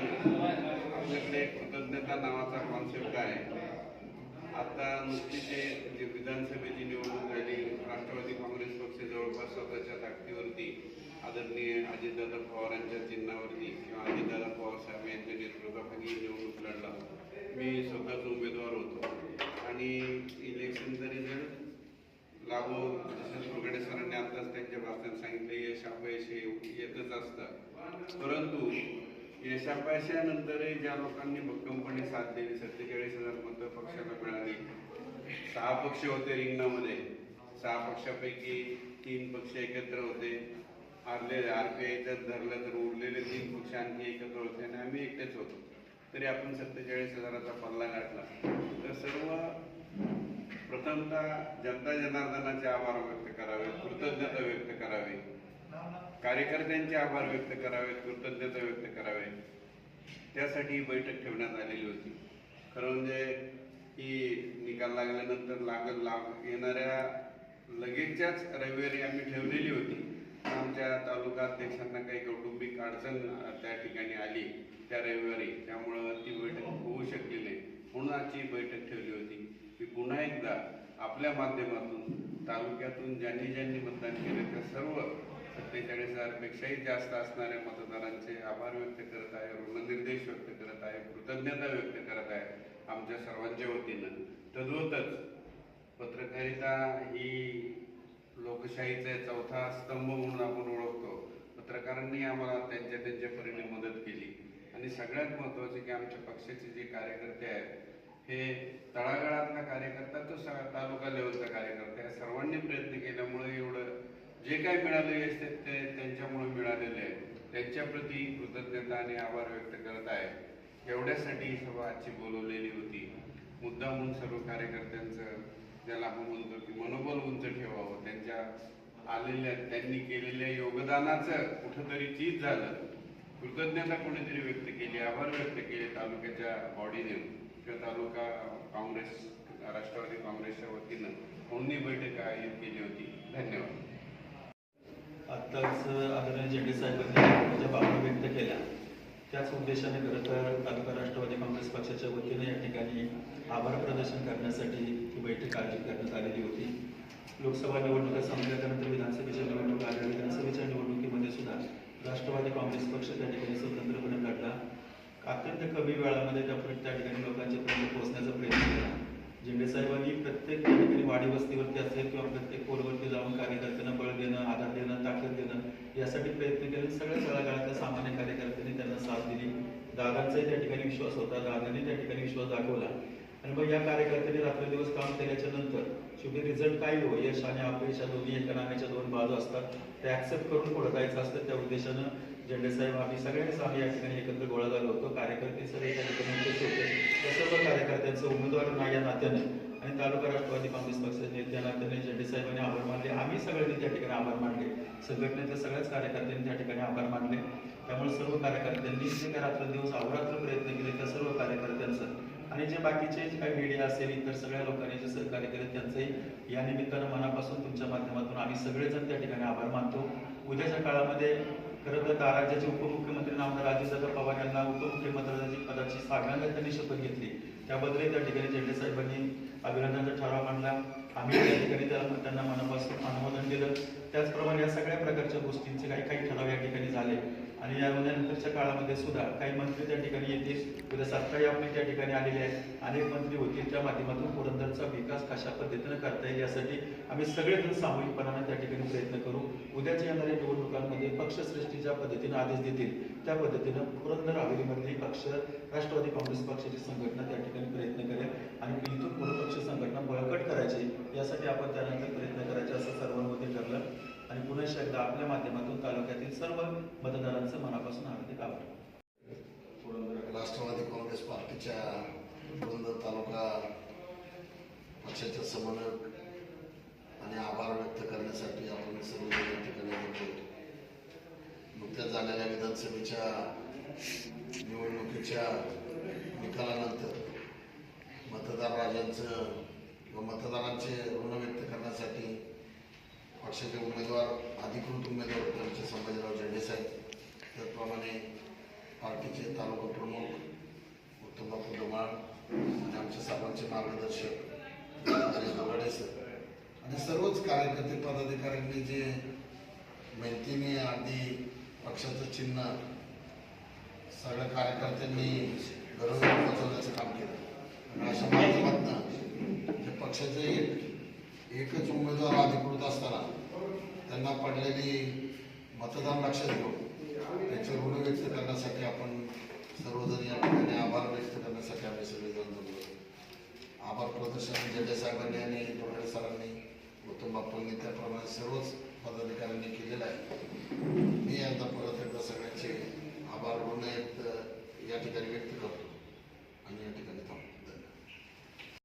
आपल्याकडे कृतज्ञता नावाचा कॉन्सेप्ट आहे. आता नुकतीच जे विधानसभेची निवडणूक झाली राष्ट्रवादी काँग्रेस पक्ष जवळपास स्वतःच्या ताकदीवरती आदरणीय अजितदादा पवारांच्या चिन्हावरती किंवा अजितदादा पवार साहेब यांच्या नेतृत्वाखाली निवडणूक लढला. मी स्वतःच उमेदवार होतो. आणि इलेक्शनचा रिझल्ट लागू जसं सुरगडे सरांनी आत्ताच त्यांच्या भाषणात सांगितलं यश अपयश हे येतच असतं. यशापयशानंतरही ज्या लोकांनी भक्कमपणे साथ दिली सत्तेचाळीस हजार मतं पक्षाला मिळाली. सहा पक्ष होते रिंगणामध्ये. सहा पक्षापैकी तीन पक्ष एकत्र होते. हारलेले आर पी आयच्यात धरलं तर उरलेले तीन पक्ष आणखी एकत्र होते आणि आम्ही एकटेच होतो. तरी आपण सत्तेचाळीस हजाराचा पल्ला गाठला. तर सर्व प्रथमतः जनता जनार्दनाचे आभार व्यक्त करावे कृतज्ञता व्यक्त करावी. कार्यकर्त्यांचे आभार व्यक्त करावेत कृतज्ञता व्यक्त करावे त्यासाठी ही बैठक ठेवण्यात आलेली होती. खरं म्हणजे ही निकाल लागल्यानंतर लागल लाग येणाऱ्या लगेचच्याच रविवारी आम्ही ठेवलेली होती. आमच्या तालुका अध्यक्षांना काही कौटुंबिक अडचण त्या ठिकाणी आली त्या रविवारी. त्यामुळं ती बैठक होऊ शकली नाही. म्हणून आजची बैठक ठेवली होती. मी पुन्हा एकदा आपल्या माध्यमातून तालुक्यातून ज्यांनी ज्यांनी मतदान केले त्या सर्व सत्तेचाळीस हजारपेक्षाही जास्त असणाऱ्या मतदारांचे आभार व्यक्त करत आहे ऋणनिर्देश व्यक्त करत आहे कृतज्ञता व्यक्त करत आहे आमच्या सर्वांच्या वतीनं. तद्वतच पत्रकारिता ही लोकशाहीचा चौथा स्तंभ म्हणून आपण ओळखतो. पत्रकारांनी आम्हाला त्यांच्या त्यांच्या परीने मदत केली. आणि सगळ्यात महत्त्वाचे की आमच्या पक्षाचे जे कार्यकर्ते आहेत हे तळागाळातला कार्यकर्ता तो स- तालुका लेवलचा कार्यकर्ता आहे. सर्वांनी प्रयत्न केल्यामुळे एवढं जे काय मिळालेले यश ते त्यांच्यामुळे मिळालेले आहे त्यांच्याप्रती कृतज्ञता आणि आभार व्यक्त करत आहे. एवढ्यासाठी ही सभा आजची बोलवलेली होती. मुद्दा म्हणून सर्व कार्यकर्त्यांचं ज्याला आपण म्हणतो की मनोबल उंच ठेवावं त्यांच्या आलेल्या त्यांनी केलेल्या योगदानाचं कुठंतरी चीज झालं. कृतज्ञता कोणीतरी व्यक्त केली आभार व्यक्त केले तालुक्याच्या बॉडीने. किंवा तालुका काँग्रेस राष्ट्रवादी काँग्रेसच्या वतीनं म्हणून बैठक आयोजित केली होती. धन्यवाद. आत्ताच आदरणीय झेंडे साहेबांनी ज्या भावना व्यक्त केल्या त्याच उद्देशाने खरं तर तालुका राष्ट्रवादी काँग्रेस पक्षाच्या वतीने या ठिकाणी आभार प्रदर्शन करण्यासाठी ही बैठक आयोजित करण्यात आलेली होती. लोकसभा निवडणुका संपल्यानंतर विधानसभेच्या निवडणुका आल्या विधानसभेच्या निवडणुकीमध्ये सुद्धा राष्ट्रवादी काँग्रेस पक्ष त्या ठिकाणी स्वतंत्रपणे लढला. अत्यंत कमी वेळामध्ये त्या त्या ठिकाणी लोकांच्यापर्यंत पोहोचण्याचा प्रयत्न केला. झेंडे साहेबांनी प्रत्येक त्या ठिकाणी वाडी वस्तीवरती असेल किंवा प्रत्येक पोलवरती जाऊन कार्यकर्त्यांना यासाठी प्रयत्न केले. सगळ्या तळागाळातल्या सामान्य कार्यकर्त्यांनी त्यांना साथ दिली. दादांचाही त्या ठिकाणी विश्वास होता. दादांनी त्या ठिकाणी विश्वास दाखवला. आणि मग या कार्यकर्त्यांनी रात्रंदिवस काम केल्याच्यानंतर शेवटी रिझल्ट काय हो? यश आणि अपयश या दोन्ही एका नाण्याच्या दोन बाजू असतात. ते ऍक्सेप्ट करून पुढे जायचं असतं. त्या उद्देशानं झेंडे साहेब आम्ही सगळ्यांनीच आम्ही या ठिकाणी एकत्र गोळा झालो होतो. कार्यकर्ते सगळे त्या ठिकाणी उपस्थित होते. त्या सर्व कार्यकर्त्यांचं उमेदवार ना या नात्यानं. आणि तालुका राष्ट्रवादी काँग्रेस पक्षाचे नेते अनंतने नात्याने झेंडे साहेबांनी आभार मानले. आम्ही सगळ्यांनी त्या ठिकाणी आभार मानले. संघटनेतल्या सगळ्याच कार्यकर्त्यांनी त्या ठिकाणी आभार मानले. त्यामुळे सर्व कार्यकर्त्यांनी जे काही रात्रंदिवस अहोरात्र प्रयत्न केले त्या सर्व कार्यकर्त्यांचं. आणि जे बाकीचे जे काही मीडिया असेल इतर सगळ्या लोकांनी जे सहकार्य केले त्यांचंही या निमित्तानं मनापासून तुमच्या माध्यमातून आम्ही सगळेजण त्या ठिकाणी आभार मानतो. उद्याच्या काळामध्ये खरं तर राज्याचे उपमुख्यमंत्री नामदार अजितदादा पवार यांना उपमुख्यमंत्र्यांची पदाची सहाव्यांदा त्यांनी शपथ घेतली. त्याबद्दलही त्या ठिकाणी झेंडे साहेबांनी अभिनंदनाचा ठराव मांडला. आम्ही त्या ठिकाणी त्याला त्यांना मनापासून अनुमोदन दिलं. त्याचप्रमाणे या सगळ्या प्रकारच्या गोष्टींचे काही काही ठराव या ठिकाणी झाले. आणि या नंतरच्या काळामध्ये सुद्धा काही मंत्री त्या ठिकाणी येतील उद्या सत्ताही आपले त्या ठिकाणी आलेले आहेत अनेक मंत्री होतील त्या माध्यमातून पुरंदरचा विकास कशा पद्धतीनं करता येईल यासाठी आम्ही सगळेजण सामूहिकपणाने त्या ठिकाणी प्रयत्न करू. उद्याच्या येणाऱ्या निवडणुकांमध्ये पक्षश्रेष्ठी ज्या पद्धतीनं आदेश देतील. त्या पद्धतीनं पुरंदर हवेलीमधली पक्ष राष्ट्रवादी काँग्रेस पक्षाची संघटना त्या ठिकाणी प्रयत्न करेल. आणि इथून पुढे पक्ष संघटना बळकट करायची यासाठी आपण त्यानंतर प्रयत्न करायचे असं सर्वांमध्ये ठरलं आणि पुन्हा एकदा आपल्या माध्यमातून तालुक्यातील सर्व मतदारांचं मनापासून हार्दिक आभार. राष्ट्रवादी काँग्रेस पार्टीच्या पुरंदर तालुका पक्षाचे समन्वयक आणि आभार व्यक्त करण्यासाठी आपण सर्व या ठिकाणी होतो नुकत्याच झालेल्या विधानसभेच्या निवडणुकीच्या निकालानंतर मतदार राजांचं व मतदारांचे ऋण व्यक्त करण्यासाठी पक्षाचे अधिकृत उमेदवार त्यांचे संभाजीराव झेंडे त्याचप्रमाणे पार्टीचे तालुका प्रमुख उत्तम डोमाळ आणि आमच्या सर्वांचे मार्गदर्शक हरीश दोगाडे सर. आणि सर्वच कार्यकर्ते पदाधिकाऱ्यांनी जे मेहनतीने अगदी पक्षाचं चिन्ह सगळ्या कार्यकर्त्यांनी गरज पोहोचवण्याचं काम केलं. आणि अशा माध्यमातून पक्षाचे एक एकच उमेदवार अधिकृत असताना त्यांना पडलेली मतदान लक्षात घेऊन त्याचे ऋण व्यक्त करण्यासाठी आपण सर्वजण या ठिकाणी आभार व्यक्त करण्यासाठी आम्ही सगळेजण जमलो आभार प्रदर्शन जेडे साहेबांनी आणि डोळे सरांनी उत्तम बापूंनी त्याप्रमाणे सर्वच पदाधिकाऱ्यांनी केलेलं आहे. मी एकदा परत एकदा सगळ्यांचे आभार ऋण या ठिकाणी व्यक्त करतो.